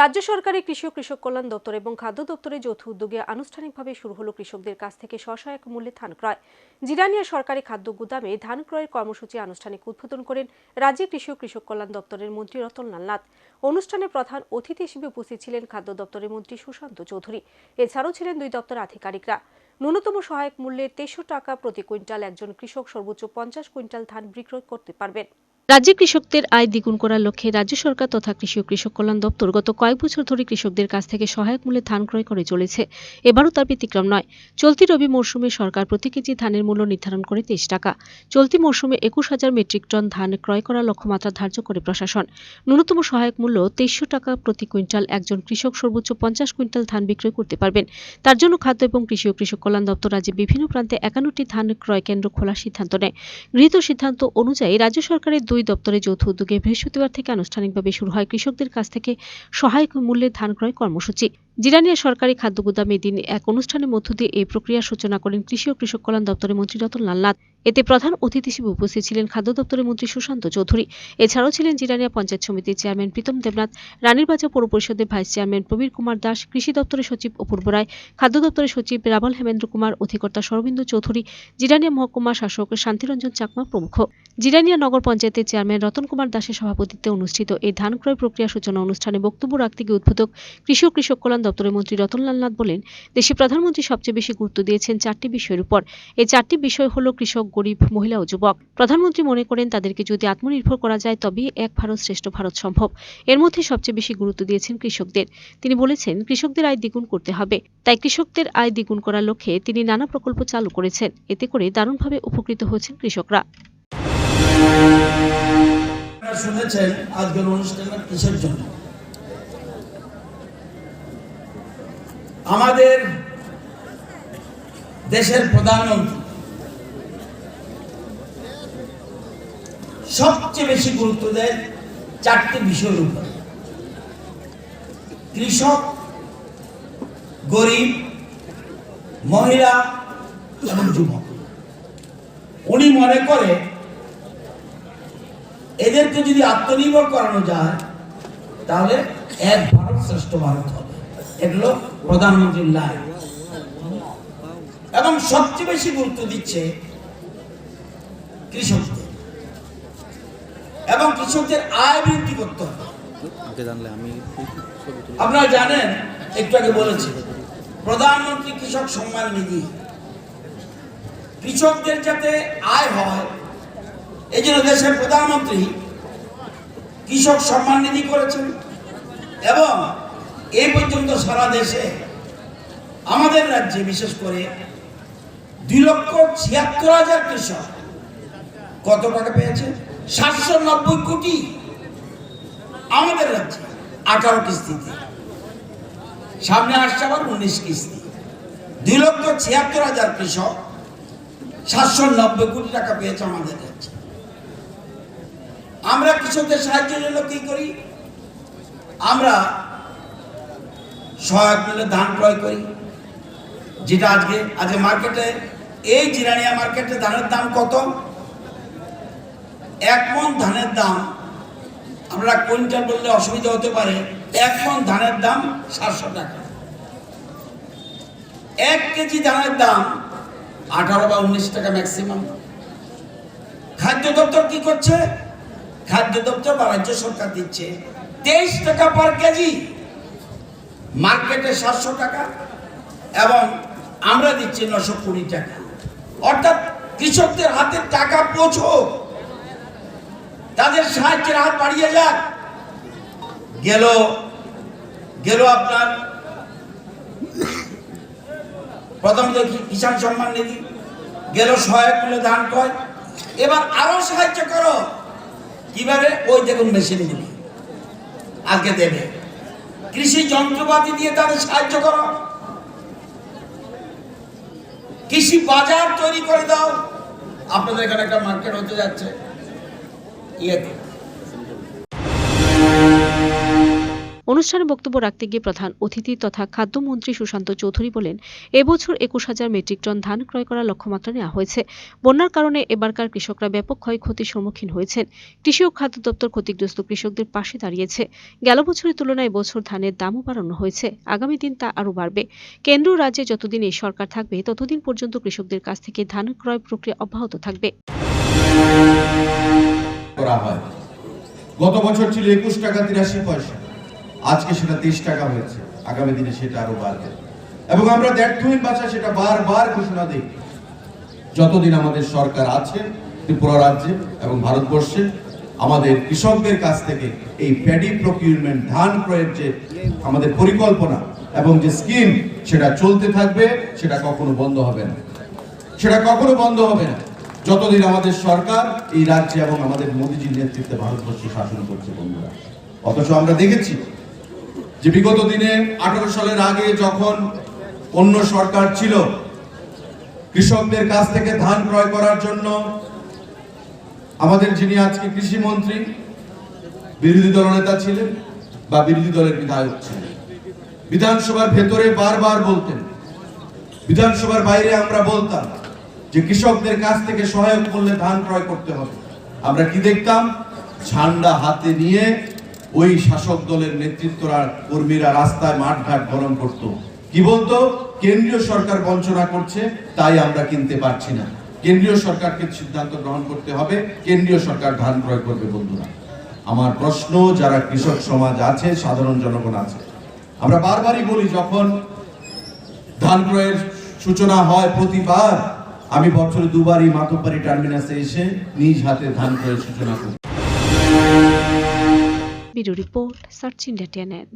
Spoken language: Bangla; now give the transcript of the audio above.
রাজ্য সরকারের কৃষি ও কৃষক কল্যাণ দপ্তর এবং খাদ্য দপ্তরের যৌথ উদ্যোগে আনুষ্ঠানিকভাবে শুরু হলো কৃষকদের কাছ থেকে সহায়ক মূল্যে ধান ক্রয়। জিরানিয়া সরকারি খাদ্য গুদামে ধান ক্রয়ের কর্মসূচি আনুষ্ঠানিক উদ্বোধন করেন রাজ্যের কৃষি ও কৃষক কল্যাণ দপ্তরের মন্ত্রী রতনলাল নাথ। অনুষ্ঠানে প্রধান অতিথি হিসেবে উপস্থিত ছিলেন খাদ্য দপ্তরের মন্ত্রী সুশান্ত চৌধুরী। এছাড়াও ছিলেন দুই দপ্তর আধিকারিকরা। ন্যূনতম সহায়ক মূল্যে তেইশশো টাকা প্রতি কুইন্টাল একজন কৃষক সর্বোচ্চ পঞ্চাশ কুইন্টাল ধান বিক্রয় করতে পারবেন। রাজ্যে কৃষকদের আয় দ্বিগুণ করার লক্ষ্যে রাজ্য সরকার তথা কৃষি ও কৃষক কল্যাণ দপ্তর গত কয়েক বছর ধরে কৃষকদের কাছ থেকে সহায়ক মূল্যে ধান ক্রয় করে চলেছে। এবারও তার ব্যতিক্রম নয়। চলতি রবি মৌসুমে সরকার প্রতি কেজি ধানের মূল্য নির্ধারণ করে তেইশ টাকা। চলতি মৌসুমে একুশ হাজার মেট্রিক টন ধান ক্রয় করার লক্ষ্যমাত্রা ধার্য করে প্রশাসন। ন্যূনতম সহায়ক মূল্য তেইশশো টাকা প্রতি কুইন্টাল একজন কৃষক সর্বোচ্চ পঞ্চাশ কুইন্টাল ধান বিক্রয় করতে পারবেন। তার জন্য খাদ্য এবং কৃষি ও কৃষক কল্যাণ দপ্তর রাজ্যে বিভিন্ন প্রান্তে একান্নটি ধান ক্রয় কেন্দ্র খোলার সিদ্ধান্ত নেয়। গৃহীত সিদ্ধান্ত অনুযায়ী রাজ্য সরকারের দুই দপ্তরের যৌথ উদ্যোগে বৃহস্পতিবার থেকে আনুষ্ঠানিকভাবে শুরু হয় কৃষকদের কাছ থেকে সহায়ক মূল্যে ধান ক্রয় কর্মসূচি। জিরানিয়া সরকারি খাদ্য গুদামে দিন এক অনুষ্ঠানের মধ্য দিয়ে এই প্রক্রিয়ার সূচনা করেন কৃষি ও কৃষক কল্যাণ দপ্তরের মন্ত্রী রতনলাল নাথ। এতে প্রধান অতিথি হিসেবে উপস্থিত ছিলেন খাদ্য দপ্তরের মন্ত্রী সুশান্ত চৌধুরী। এছাড়াও ছিলেন জিরানিয়া পঞ্চায়েত সমিতির চেয়ারম্যান প্রীতম দেবনাথ, রানীরবাজার পৌর পরিষদের ভাইস চেয়ারম্যান প্রবীর কুমার দাস, কৃষি দপ্তরের সচিব অপূর্ব রায়, খাদ্য দপ্তরের সচিব রাবাল হেমেন্দ্র কুমার, অধিকর্তা সরবিন্দু চৌধুরী, জিরানিয়া মহকুমা শাসক শান্তিরঞ্জন চাকমা প্রমুখ। জিরানিয়া নগর পঞ্চায়েতের চেয়ারম্যান রতন কুমার দাসের সভাপতিত্বে অনুষ্ঠিত এই ধান ক্রয় প্রক্রিয়া সূচনা অনুষ্ঠানে বক্তব্য রাখতে গিয়ে উদ্বোধক কৃষি ও কৃষক কল্যাণ দপ্তরের মন্ত্রী রতনলাল নাথ বলেন, দেশে প্রধানমন্ত্রী সবচেয়ে বেশি গুরুত্ব দিয়েছেন চারটি বিষয়ের উপর। এই চারটি বিষয় হল কৃষক, গরিব, মহিলা ও যুবক। প্রধানমন্ত্রী মনে করেন তাদেরকে যদি আত্মনির্ভর করা যায়, তবেই এক ভারত শ্রেষ্ঠ ভারত সম্ভব। এর মধ্যে সবচেয়ে বেশি গুরুত্ব দিয়েছেন কৃষকদের। তিনি বলেছেন, কৃষকদের আয় দ্বিগুণ করতে হবে। তাই কৃষকদের আয় দ্বিগুণ করার লক্ষ্যে তিনি নানা প্রকল্প চালু করেছেন। এতে করে দারুণভাবে উপকৃত হয়েছেন কৃষকরা। শুনেছেন আজকের অনুষ্ঠানটা কিসের জন্য? আমাদের দেশের প্রধানমন্ত্রী সবচেয়ে বেশি গুরুত্ব দেয় চারটি বিষয়ের উপর। কৃষক, গরিব, মহিলা এবং যুবক। উনি মনে করে এদেরকে যদি আত্মনির্ভর করানো যায়, তাহলে এক ভারত শ্রেষ্ঠ ভারত হবে। এগুলো প্রধানমন্ত্রীর লাইন। এবং সবচেয়ে বেশি গুরুত্ব দিচ্ছে কৃষকদের। এবং কৃষকদের আয় বৃদ্ধি করতে হবে। আপনারা জানেন একটু আগে বলেছি প্রধানমন্ত্রী কৃষক সম্মান নিধি। কৃষকদের যাতে আয় হয় এই জন্য দেশের প্রধানমন্ত্রী কৃষক সম্মান নিধি করেছেন। এবং এই পর্যন্ত সারা দেশে, আমাদের রাজ্যে বিশেষ করে দুই লক্ষ ছিয়াত্তর হাজার কৃষক কত টাকা পেয়েছে? সাতশো নব্বই কোটি আমাদের রাজ্যে, আঠারো কিস্তিতে। সামনে আসছে আবার উনিশ কিস্তি। দুই লক্ষ ছিয়াত্তর হাজার কৃষক সাতশো নব্বই কোটি টাকা পেয়েছে আমাদের রাজ্যে। আমরা কৃষকদের সাহায্যের জন্য কি করি? আমরা সহায়ক মূল্যে ধান ক্রয় করি। যেটা আজকে আজকে মার্কেটে, এই জিরানিয়া মার্কেটে ধানের দাম কত? এক মন ধানের দাম আমরা কুইন্টাল বললে অসুবিধা হতে পারে, এক মন ধানের দাম সাতশো টাকা। এক কেজি ধানের দাম আঠারো বা উনিশ টাকা ম্যাক্সিমাম খাদ্য দপ্তর কি করছে? খাদ্য দপ্তর বা রাজ্য সরকার দিচ্ছে। তেইশ টাকা পার কেজি। মার্কেটে সাতশো টাকা এবং আমরা দিচ্ছি নশো কুড়ি টাকা। অর্থাৎ কৃষকদের হাতে টাকা পৌঁছক। তাদের সাহায্যের হাত বাড়িয়ে যাক। গেল গেল আপনার প্রথম দেখি, কিষাণ সম্মান নিধি। গেল সহায়ক মূল্য ধান কয় এবার আরও সাহায্য করো। কীভাবে? ওই দেখুন মেশিনগুলি আজকে দেবে। কৃষি যন্ত্রপাতি দিয়ে তাদের সাহায্য করো। কৃষি বাজার তৈরি করে দাও। আপনাদের এখানে একটা মার্কেট হতে যাচ্ছে। ইয়েতে। অনুষ্ঠানে বক্তব্য রাখতে গিয়ে প্রধান অতিথি তথা খাদ্যমন্ত্রী সুশান্ত চৌধুরী বলেন, এবছর একুশ হাজার মেট্রিক টন ধান ক্রয় করার লক্ষ্যমাত্রা নেওয়া হয়েছে। বন্যার কারণে এবারকার কৃষকরা ব্যাপক ক্ষয়ক্ষতির সম্মুখীন হয়েছেন। কৃষি ও খাদ্য দপ্তর ক্ষতিগ্রস্ত কৃষকদের পাশে দাঁড়িয়েছে। গেল বছরের তুলনায় এবছর ধানের দামও বাড়ানো হয়েছে। আগামী দিন তা আরও বাড়বে। কেন্দ্র রাজ্যে যতদিন এই সরকার থাকবে, ততদিন পর্যন্ত কৃষকদের কাছ থেকে ধান ক্রয় প্রক্রিয়া অব্যাহত থাকবে। গত বছর ছিল একুশ টাকা তিরাশি পয়সা। আজকে সেটা তেইশ টাকা হয়েছে, আগামী দিনে সেটা আরও বাড়বে। এবং আমরা দ্ব্যর্থহীন ভাষা সেটা বারবার ঘোষণা দিই। যতদিন আমাদের সরকার আছে ত্রিপুরা রাজ্যে এবং ভারতবর্ষে, আমাদের কৃষকদের কাছ থেকে এই প্যাডি প্রকিউরমেন্ট ধান ক্রয়ের যে আমাদের পরিকল্পনা এবং যে স্কিম, সেটা চলতে থাকবে, সেটা কখনো বন্ধ হবে না। সেটা কখনো বন্ধ হবে না। যতদিন আমাদের সরকার এই রাজ্যে এবং আমাদের মোদীজির নেতৃত্বে ভারতবর্ষ শাসন করছে বন্ধুরা। অথচ আমরা দেখেছি যে বিগত দিনে আঠারো সালের আগে যখন অন্য সরকার ছিল, কৃষকদের কাছ থেকে ধান ক্রয় করার জন্য আমাদের যিনি আজকে কৃষি মন্ত্রী, বিরোধী দলনেতা ছিলেন বা বিরোধী দলের বিধায়ক ছিলেন। বিধানসভার ভেতরে বারবার বলতেন, বিধানসভার বাইরে আমরা বলতাম যে কৃষকদের কাছ থেকে সহায়ক মূল্যে ধান ক্রয় করতে হবে। আমরা কি দেখতাম? ঝান্ডা হাতে নিয়ে ওই শাসক দলের নেতৃত্বরা, কর্মীরা রাস্তায় মাঠঘাট গরম করত। কি বলতো? কেন্দ্রীয় সরকার বঞ্চনা করছে, তাই আমরা কিনতে পারছি না। কেন্দ্রীয় সরকারকে সিদ্ধান্ত গ্রহণ করতে হবে, কেন্দ্রীয় সরকার ধান ক্রয় করবে বন্ধুরা। আমার প্রশ্ন, যারা কৃষক সমাজ আছে, সাধারণ জনগণ আছে, আমরা বারবারই বলি, যখন ধান ক্রয়ের সূচনা হয় প্রতিবার, আমি বছরে দুবারই মাতব্বাড়ি টার্মিনাসে এসে নিজ হাতে ধান ক্রয়ের সূচনা করি। Bureau report search India TNN